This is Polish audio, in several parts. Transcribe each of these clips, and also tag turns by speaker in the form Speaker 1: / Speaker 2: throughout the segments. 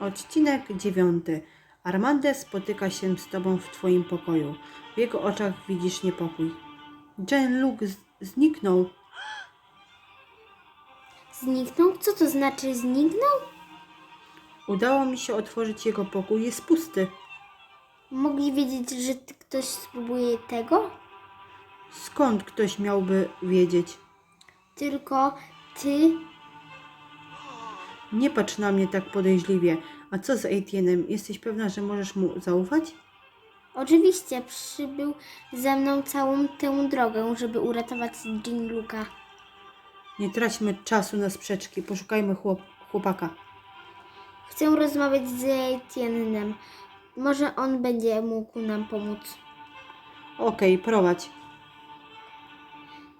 Speaker 1: Odcinek dziewiąty. Armande spotyka się z tobą w twoim pokoju. W jego oczach widzisz niepokój. Jean-Luc z- zniknął.
Speaker 2: Zniknął? Co to znaczy zniknął?
Speaker 1: Udało mi się otworzyć jego pokój. Jest pusty.
Speaker 2: Mogli wiedzieć, że ktoś spróbuje tego?
Speaker 1: Skąd ktoś miałby wiedzieć?
Speaker 2: Tylko ty?
Speaker 1: Nie patrz na mnie tak podejrzliwie. A co z Etienne'em? Jesteś pewna, że możesz mu zaufać?
Speaker 2: Oczywiście przybył ze mną całą tę drogę, żeby uratować Jean Luka.
Speaker 1: Nie traćmy czasu na sprzeczki. Poszukajmy chłop- chłopaka.
Speaker 2: Chcę rozmawiać z Etienne'em. Może on będzie mógł nam pomóc.
Speaker 1: Okej, prowadź.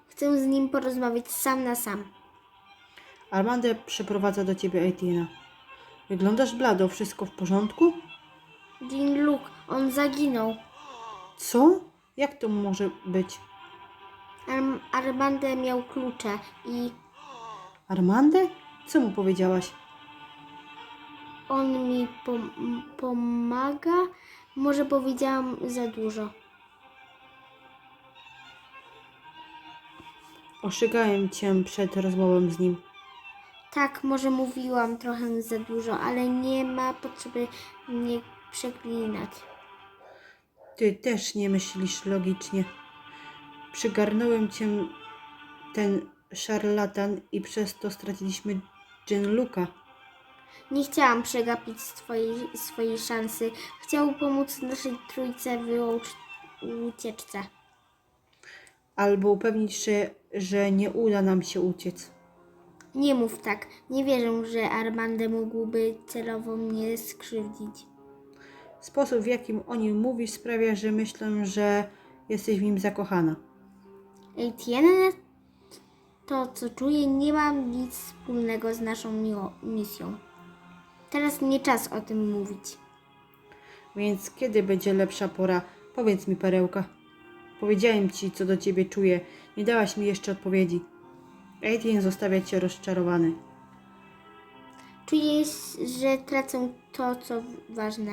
Speaker 2: Chcę z nim porozmawiać sam na sam.
Speaker 1: Armande przyprowadza do ciebie Etienne'a. Wyglądasz blado. Wszystko w porządku?
Speaker 2: Jean Luke, on zaginął.
Speaker 1: Co? Jak to może być?
Speaker 2: Arm- Armande miał klucze i
Speaker 1: Armande? Co mu powiedziałaś?
Speaker 2: on mi pom- pomaga. Może powiedziałam za dużo.
Speaker 1: Oszygałem cię przed rozmową z nim.
Speaker 2: Tak, może mówiłam trochę za dużo, ale nie ma potrzeby mnie przeklinać.
Speaker 1: Ty też nie myślisz logicznie. Przygarnąłem cię ten szarlatan i przez to straciliśmy Jean-Luca.
Speaker 2: Nie chciałam przegapić swojej, swojej szansy. Chciał pomóc naszej trójce w ucz- ucieczce.
Speaker 1: Albo upewnić się, że nie uda nam się uciec.
Speaker 2: Nie mów tak. Nie wierzę, że Armande mógłby celowo mnie skrzywdzić.
Speaker 1: Sposób, w jakim o nim mówisz, sprawia, że myślę, że jesteś w nim zakochana.
Speaker 2: Etienne, to co czuję, nie ma nic wspólnego z naszą miło- misją. Teraz nie czas o tym mówić.
Speaker 1: Więc kiedy będzie lepsza pora? Powiedz mi, perełka. Powiedziałem ci, co do ciebie czuję. Nie dałaś mi jeszcze odpowiedzi. Etienne zostawia cię rozczarowany.
Speaker 2: Czuję, że tracę to, co ważne.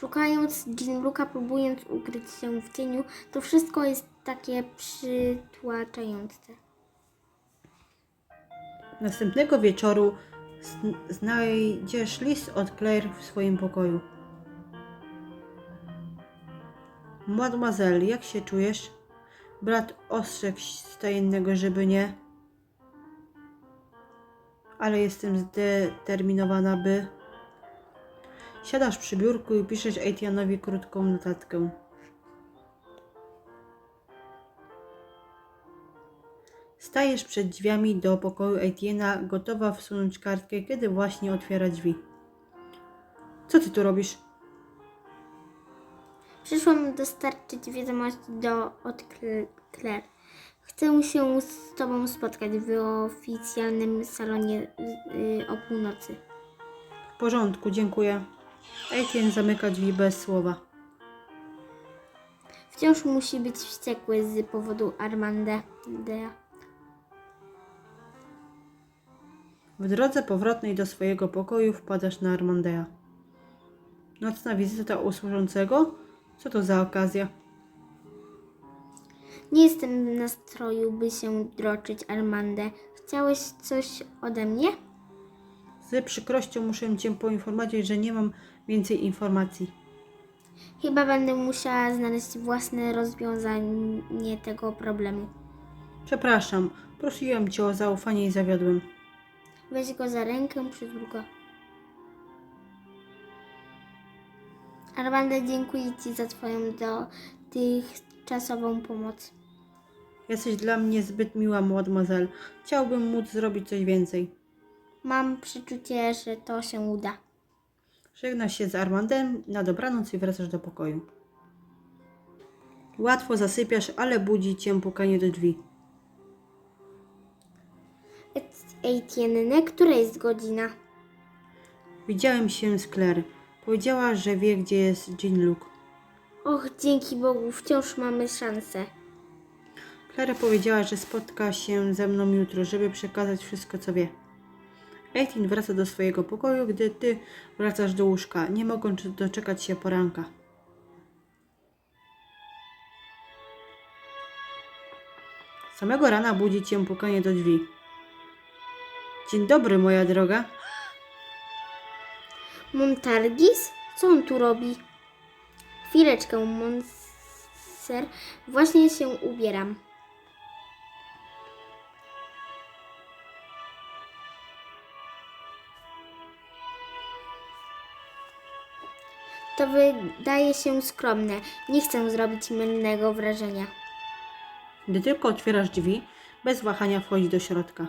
Speaker 2: Szukając Jean-Luca, próbując ukryć się w cieniu, to wszystko jest takie przytłaczające.
Speaker 1: Następnego wieczoru zn- znajdziesz list od Claire w swoim pokoju. Mademoiselle, jak się czujesz? Brat ostrzegł stajennego, żeby nie. Ale jestem zdeterminowana, by. Siadasz przy biurku i piszesz Etianowi krótką notatkę. Stajesz przed drzwiami do pokoju Etiena, gotowa wsunąć kartkę, kiedy właśnie otwiera drzwi. Co ty tu robisz?
Speaker 2: Przyszłam dostarczyć wiadomość do, od Cl- Claire. Chcę się z Tobą spotkać w oficjalnym salonie y, o północy.
Speaker 1: W porządku, dziękuję. Etien zamyka drzwi bez słowa.
Speaker 2: Wciąż musi być wściekły z powodu Armande. Dea.
Speaker 1: W drodze powrotnej do swojego pokoju wpadasz na Armandea. Nocna wizyta u służącego? Co to za okazja?
Speaker 2: Nie jestem w nastroju, by się droczyć, Armande. Chciałeś coś ode mnie?
Speaker 1: Z przykrością muszę cię poinformować, że nie mam więcej informacji.
Speaker 2: Chyba będę musiała znaleźć własne rozwiązanie tego problemu.
Speaker 1: Przepraszam, prosiłem cię o zaufanie i zawiodłem.
Speaker 2: Weź go za rękę, przywróć go. Armande, dziękuję Ci za Twoją dotychczasową pomoc.
Speaker 1: Jesteś dla mnie zbyt miła, mademoiselle. Chciałbym móc zrobić coś więcej.
Speaker 2: Mam przeczucie, że to się uda.
Speaker 1: Żegnasz się z Armandem, na dobranoc i wracasz do pokoju. Łatwo zasypiasz, ale budzi cię pukanie do drzwi.
Speaker 2: Etienne, która jest godzina?
Speaker 1: Widziałem się z Claire. Powiedziała, że wie, gdzie jest Jean-Luc.
Speaker 2: Och, dzięki Bogu, wciąż mamy szansę.
Speaker 1: Clara powiedziała, że spotka się ze mną jutro, żeby przekazać wszystko, co wie. Eighteen wraca do swojego pokoju, gdy ty wracasz do łóżka, nie mogąc doczekać się poranka. Samego rana budzi cię pukanie do drzwi. Dzień dobry, moja droga.
Speaker 2: Montargis? Co on tu robi? Chwileczkę, Monser. Właśnie się ubieram. To wydaje się skromne. Nie chcę zrobić mylnego wrażenia.
Speaker 1: Gdy tylko otwierasz drzwi, bez wahania wchodzi do środka.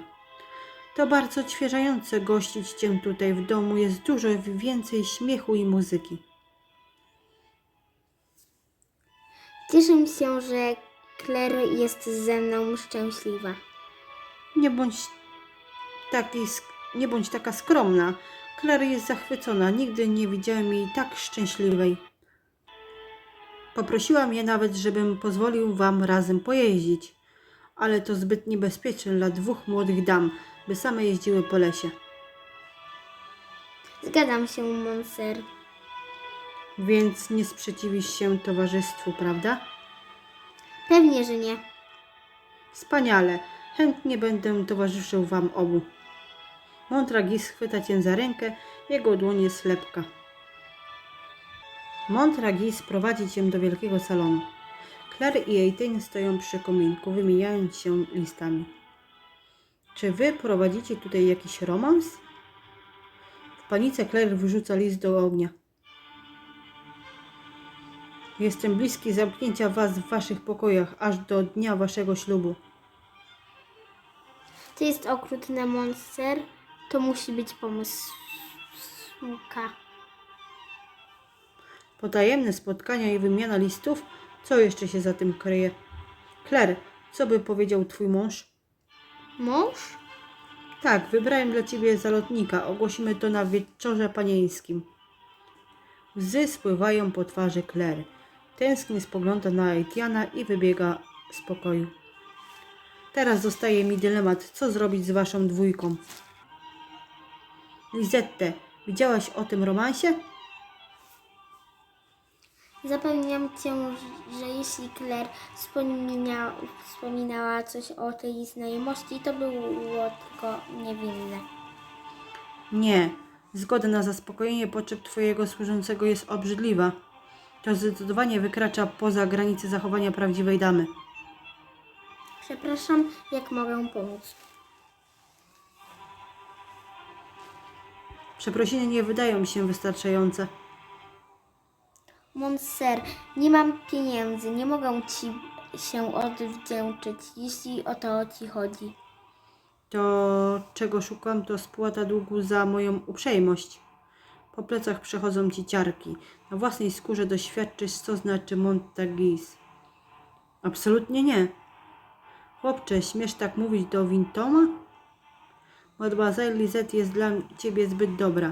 Speaker 1: To bardzo odświeżające gościć cię tutaj w domu. Jest dużo więcej śmiechu i muzyki.
Speaker 2: Cieszę się, że Claire jest ze mną szczęśliwa.
Speaker 1: Nie bądź, taki, nie bądź taka skromna. Claire jest zachwycona. Nigdy nie widziałem jej tak szczęśliwej. Poprosiła mnie nawet, żebym pozwolił wam razem pojeździć. Ale to zbyt niebezpieczne dla dwóch młodych dam, by same jeździły po lesie.
Speaker 2: Zgadzam się, Monser.
Speaker 1: Więc nie sprzeciwisz się towarzystwu, prawda?
Speaker 2: Pewnie, że nie.
Speaker 1: Wspaniale. Chętnie będę towarzyszył wam obu. Montragis chwyta cię za rękę, jego dłoń jest lepka. Montragis prowadzi cię do wielkiego salonu. Clary i Eiteen stoją przy kominku, wymieniając się listami. Czy wy prowadzicie tutaj jakiś romans? W panice Claire wyrzuca list do ognia. Jestem bliski zamknięcia was w waszych pokojach aż do dnia waszego ślubu.
Speaker 2: To jest okrutne, Monser. To musi być pomysł. Smuka.
Speaker 1: Potajemne spotkania i wymiana listów? Co jeszcze się za tym kryje? Claire, co by powiedział twój mąż?
Speaker 2: Mąż?
Speaker 1: Tak, wybrałem dla ciebie zalotnika. Ogłosimy to na wieczorze panieńskim. Łzy spływają po twarzy Claire. Tęsknie spogląda na Etiana i wybiega z pokoju. Teraz zostaje mi dylemat, co zrobić z waszą dwójką. Lizette, widziałaś o tym romansie?
Speaker 2: Zapewniam cię, że jeśli Claire wspomina, wspominała coś o tej znajomości, to było tylko niewinne.
Speaker 1: Nie. Zgoda na zaspokojenie potrzeb Twojego służącego jest obrzydliwa. To zdecydowanie wykracza poza granice zachowania prawdziwej damy.
Speaker 2: Przepraszam, jak mogę pomóc?
Speaker 1: Przeprosiny nie wydają mi się wystarczające.
Speaker 2: Monser, nie mam pieniędzy, nie mogę ci się odwdzięczyć, jeśli o to ci chodzi.
Speaker 1: To, czego szukam, to spłata długu za moją uprzejmość. Po plecach przechodzą ci ciarki. Na własnej skórze doświadczysz, co znaczy Montagis. Absolutnie nie. Chłopcze, śmiesz tak mówić do Wintoma? Mademoiselle Lisette jest dla ciebie zbyt dobra.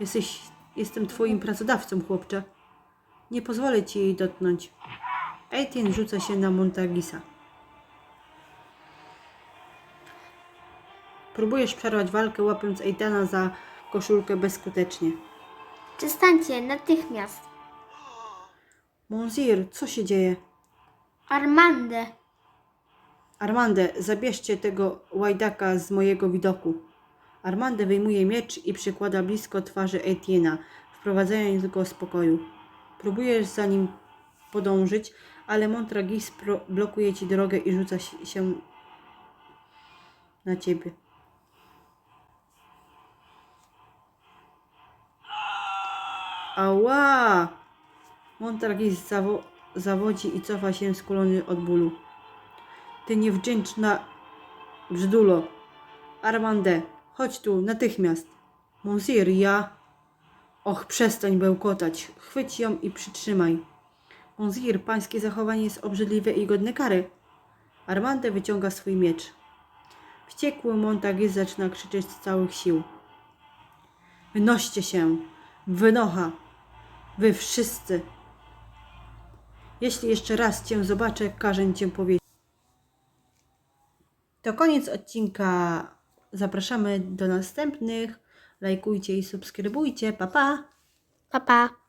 Speaker 1: Jesteś, jestem twoim pracodawcą, chłopcze. Nie pozwolę ci jej dotknąć. Etienne rzuca się na Montagisa. Próbujesz przerwać walkę, łapiąc Eitana za koszulkę bezskutecznie.
Speaker 2: Przestańcie, natychmiast.
Speaker 1: Monsieur, co się dzieje?
Speaker 2: Armande,
Speaker 1: Armande, zabierzcie tego łajdaka z mojego widoku. Armande wyjmuje miecz i przykłada blisko twarzy Etiena, wprowadzając go z pokoju. Próbujesz za nim podążyć, ale Montragis blokuje ci drogę i rzuca się na ciebie. Ała! Montragis zawo- zawodzi i cofa się skulony od bólu. Ty niewdzięczna brzydulo. Armande, chodź tu, natychmiast. Monsieur, ja... Och, przestań bełkotać. Chwyć ją i przytrzymaj. Monsieur, pańskie zachowanie jest obrzydliwe i godne kary. Armande wyciąga swój miecz. Wściekły Montagis zaczyna krzyczeć z całych sił. Wynoście się! Wynocha! Wy wszyscy! Jeśli jeszcze raz cię zobaczę, każę cię powiedzieć. To koniec odcinka zapraszamy do następnych. Lajkujcie i subskrybujcie. Pa, pa!
Speaker 2: Pa, pa.